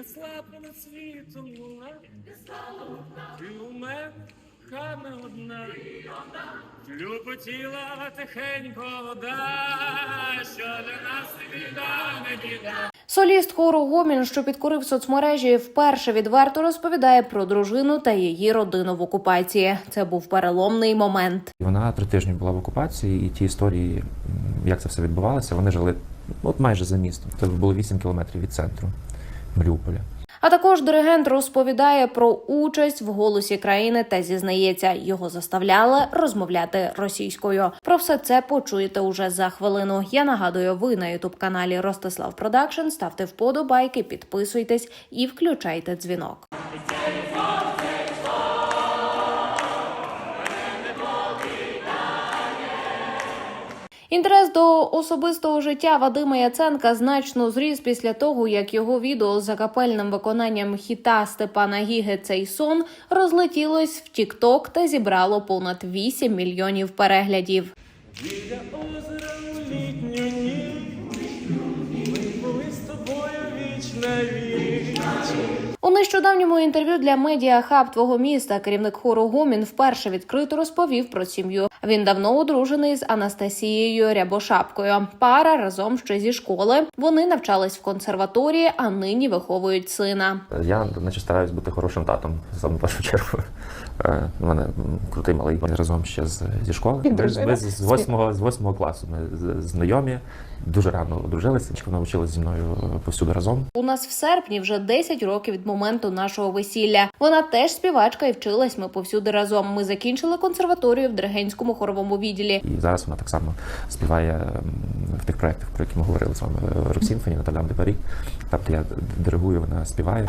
Несла понад світом луна, ти у мене хана одна, Люботіла тихенько вода, що для нас біда, не біда. Соліст хору Гомін, що підкорив соцмережі, вперше відверто розповідає про дружину та її родину в окупації. Це був переломний момент. Вона три тижні була в окупації, і ті історії, як це все відбувалося, вони жили от майже за містом. Це було 8 кілометрів від центру Маріуполя. А також диригент розповідає про участь в голосі країни та зізнається, його заставляли розмовляти російською. Про все це почуєте уже за хвилину. Я нагадую, ви на ютуб каналі Ростислав Продакшн. Ставте вподобайки, підписуйтесь і включайте дзвінок. Інтерес до особистого життя Вадима Яценка значно зріс після того, як його відео за капельним виконанням хіта Степана Гіги «Цей сон розлетілось в Тікток та зібрало понад 8 мільйонів переглядів. У нещодавньому інтерв'ю для медіа хаб твого міста керівник хору Гомін вперше відкрито розповів про сім'ю. Він давно одружений з Анастасією Рябошапкою. Пара разом ще зі школи. Вони навчались в консерваторії, а нині виховують сина. Я наче стараюсь бути хорошим татом в першу чергу. У мене крутий малий разом ще з, зі школи. Ми, з- ми з, з восьмого з восьмого класу. Ми знайомі, дуже рано одружилися. Вона вчилася зі мною повсюди разом. У нас в серпні вже 10 років від моменту нашого весілля. Вона теж співачка і вчилась ми повсюди разом. Ми закінчили консерваторію в диригентському хоровому відділі. І зараз вона так само співає в тих проєктах, про які ми говорили з вами. Роксімфоні, Наталя де Парі. Тобто я диригую, вона співає.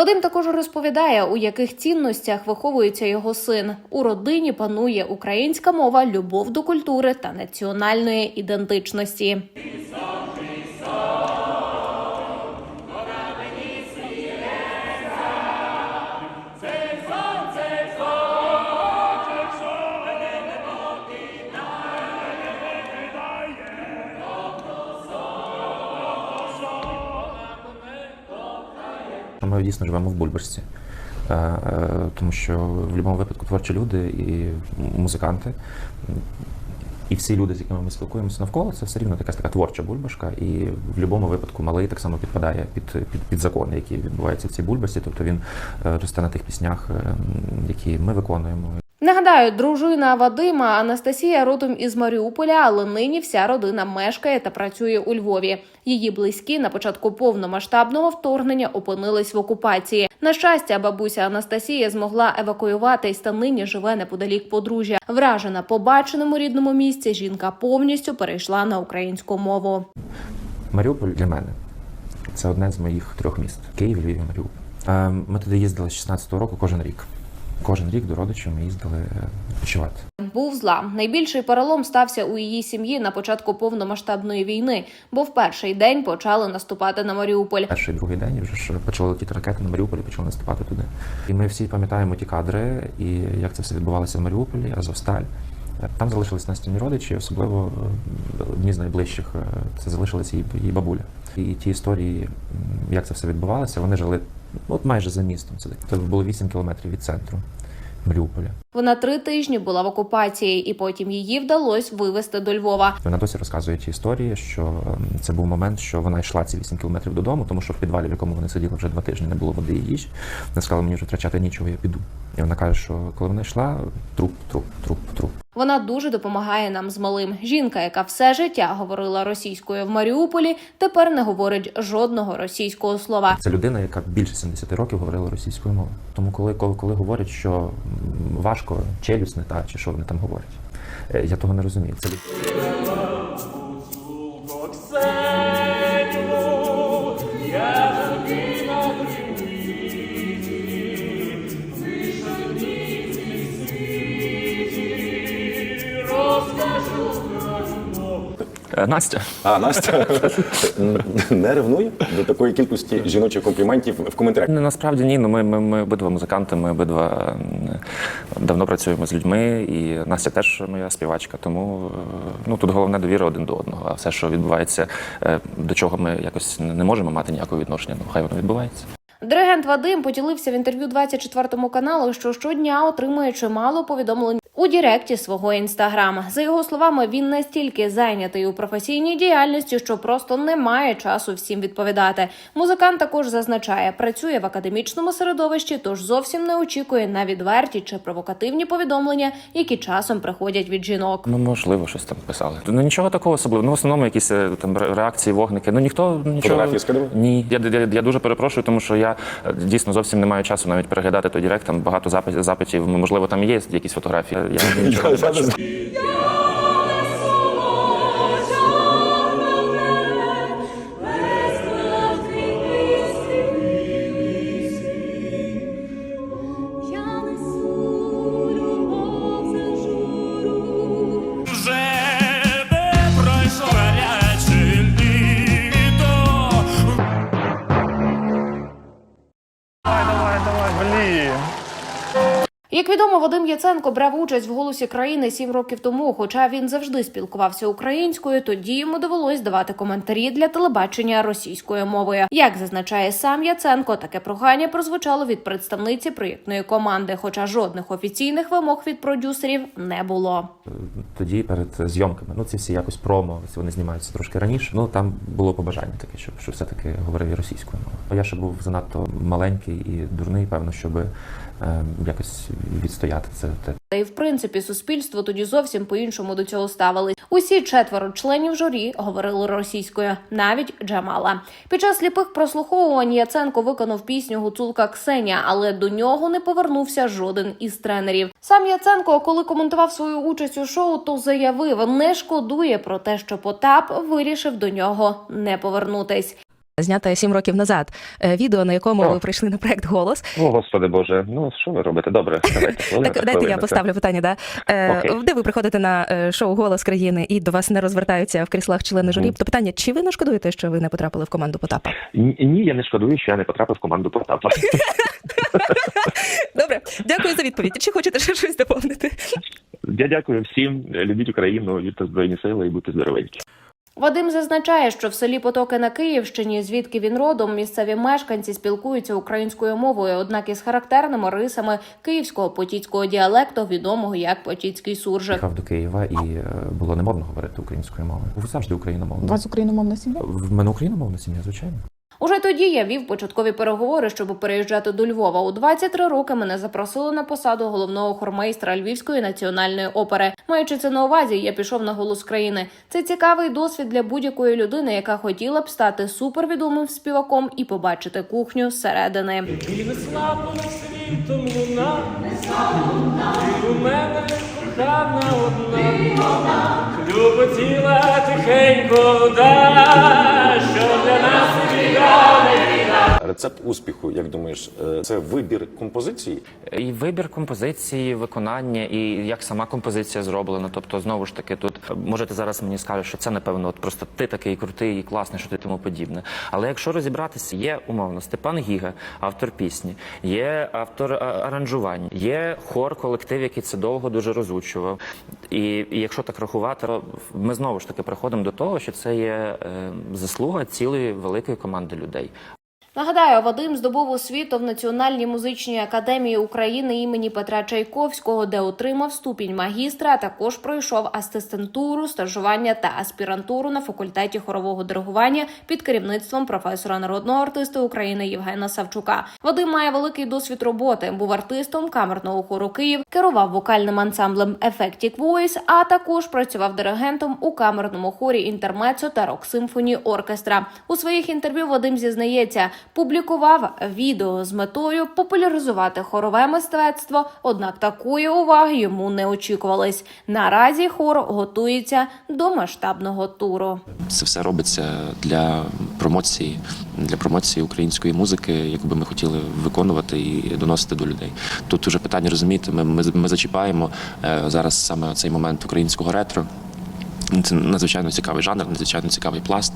Вадим також розповідає, у яких цінностях виховується його син. У родині панує українська мова, любов до культури та національної ідентичності. Ми дійсно живемо в бульбашці, Е, е, тому що в будь-якому випадку творчі люди і музиканти. І всі люди, з якими ми спілкуємося навколо, це все рівно якась така творча бульбашка. І в будь-якому випадку малий так само підпадає під, під, під закони, які відбуваються в цій бульбашці. Тобто він е, росте на тих піснях, які ми виконуємо. Нагадаю, дружина Вадима Анастасія родом із Маріуполя, але нині вся родина мешкає та працює у Львові. Її близькі на початку повномасштабного вторгнення опинились в окупації. На щастя, бабуся Анастасія змогла евакуюватись та нині живе неподалік подружжя. Вражена побаченому рідному місці, жінка повністю перейшла на українську мову. Маріуполь для мене це одне з моїх трьох міст: Київ, Львів Маріуполь. Е, Ми туди їздили з 16-го року кожен рік. Кожен рік до родичів ми їздили е, відпочивати. Був зла. Найбільший перелом стався у її сім'ї на початку повномасштабної війни, бо в перший день почали наступати на Маріуполь. Перший другий день вже ж почали летіти ракети на Маріуполь почали наступати туди. І ми всі пам'ятаємо ті кадри, і як це все відбувалося в Маріуполі, Азовсталь. Там залишились Настіні родичі, особливо е, одні з найближчих е, це залишилась її, її бабуля. І ті історії, як це все відбувалося, вони жили от майже за містом. Це, це було 8 кілометрів від центру Маріуполя. Вона три тижні була в окупації, і потім її вдалося вивезти до Львова. Вона досі розказує ті історії, що ем, це був момент, що вона йшла ці 8 кілометрів додому, тому що в підвалі, в якому вони сиділи вже два тижні, не було води і їжі. Вона сказала, мені вже втрачати нічого, я піду. І вона каже, що коли вона йшла, труп, труп, труп, труп. Вона дуже допомагає нам з малим. Жінка, яка все життя говорила російською в Маріуполі, тепер не говорить жодного російського слова. Це людина, яка більше 70 років говорила російською мовою. Тому коли, коли, коли говорять, що важко, челюсть не та, чи що вони там говорять, е, я того не розумію. Це Настя. А, Настя не ревнує до такої кількості жіночих компліментів в коментарях. Ну, Насправді ні, ну ми, ми, ми обидва музиканти, ми обидва давно працюємо з людьми, і Настя теж моя співачка, тому е, ну, тут головне довіра один до одного. А все, що відбувається, е, до чого ми якось не можемо мати ніякого відношення, ну хай воно відбувається. Диригент Вадим поділився в інтерв'ю 24 каналу, що щодня отримує чимало повідомлень у Діректі свого інстаграма. За його словами, він настільки зайнятий у професійній діяльності, що просто не має часу всім відповідати. Музикант також зазначає, працює в академічному середовищі, тож зовсім не очікує на відверті чи провокативні повідомлення, які часом приходять від жінок. Ну, можливо, щось там писали. Ну нічого такого особливого. Ну, в основному якісь е, там реакції, вогники. Ну ніхто нічого. Ні. Я, я, я дуже перепрошую, тому що я е, дійсно зовсім не маю часу навіть переглядати той директ. Там багато запитів. Можливо, там є якісь фотографії. Я нічого не бачу. Я несу любов за Як відомо, Вадим Яценко брав участь в голосі країни сім років тому. Хоча він завжди спілкувався українською, тоді йому довелось давати коментарі для телебачення російською мовою. Як зазначає сам Яценко, таке прохання прозвучало від представниці проєктної команди, хоча жодних офіційних вимог від продюсерів не було. Тоді перед зйомками, ну ці всі якось промо, вони знімаються трошки раніше. Ну там було побажання таке, щоб, щоб все-таки говорив і російською мовою. Я ще був занадто маленький і дурний, певно, щоб е, якось відстояти це. Та й в принципі суспільство тоді зовсім по-іншому до цього ставились. Усі четверо членів журі говорили російською, навіть Джамала. Під час сліпих прослуховувань Яценко виконав пісню Гуцулка Ксеня, але до нього не повернувся жоден із тренерів. Сам Яценко, коли коментував свою участь у шоу, то заявив, не шкодує про те, що Потап вирішив до нього не повернутись. Знята сім років назад. Е, Відео, на якому О. ви прийшли на проект Голос. О, господи Боже, ну що ви робите? Добре, давайте. Так дайте я поставлю питання. Да? Е, де ви приходите на е, шоу Голос країни і до вас не розвертаються в кріслах члени журі? То питання: чи ви не шкодуєте, що ви не потрапили в команду Потапа? Ні, я не шкодую, що я не потрапив в команду Потапа. Добре, дякую за відповідь. Чи хочете ще щось доповнити? Я дякую всім. Любіть Україну, вірте Збройні сили і будьте здоровенькі. Вадим зазначає, що в селі Потоки на Київщині, звідки він родом, місцеві мешканці спілкуються українською мовою, однак із характерними рисами київського потіцького діалекту, відомого як потіцький суржик. Їхав до Києва і е, було не модно говорити українською мовою. Був завжди У україномовним. вас україномовна сім'я? В мене україномовна сім'я, звичайно. Уже тоді я вів початкові переговори, щоб переїжджати до Львова. У 23 роки мене запросили на посаду головного хормейстра Львівської національної опери. Маючи це на увазі, я пішов на голос країни. Це цікавий досвід для будь-якої людини, яка хотіла б стати супервідомим співаком і побачити кухню зсередини. І світом луна, ти у мене кохана одна, Хлюпотіла тихенько да, що для нас війна. Рецепт успіху, як думаєш, е, це вибір композиції? І вибір композиції, виконання, і як сама композиція зроблена. Тобто, знову ж таки, тут можете зараз мені скажуть, що це напевно, от просто ти такий крутий і класний, що ти тому подібне. Але якщо розібратися, є умовно Степан Гіга, автор пісні, є автор а, аранжувань, є хор, колектив, який це довго дуже розучував. І, і якщо так рахувати, ми знову ж таки приходимо до того, що це є е, заслуга цілої великої команди людей. Нагадаю, Вадим здобув освіту в Національній музичній академії України імені Петра Чайковського, де отримав ступінь магістра. а Також пройшов асистентуру, стажування та аспірантуру на факультеті хорового диригування під керівництвом професора народного артиста України Євгена Савчука. Вадим має великий досвід роботи. Був артистом камерного хору Київ, керував вокальним ансамблем Effectic Voice, а також працював диригентом у камерному хорі інтермецо та рок симфонії оркестра. У своїх інтерв'ю Вадим зізнається, публікував відео з метою популяризувати хорове мистецтво. Однак такої уваги йому не очікувалось. Наразі хор готується до масштабного туру. Це все робиться для промоції, для промоції української музики, яку ми хотіли виконувати і доносити до людей. Тут уже питання розумієте, ми, ми, ми зачіпаємо е, зараз саме цей момент українського ретро. Це надзвичайно цікавий жанр, надзвичайно цікавий пласт.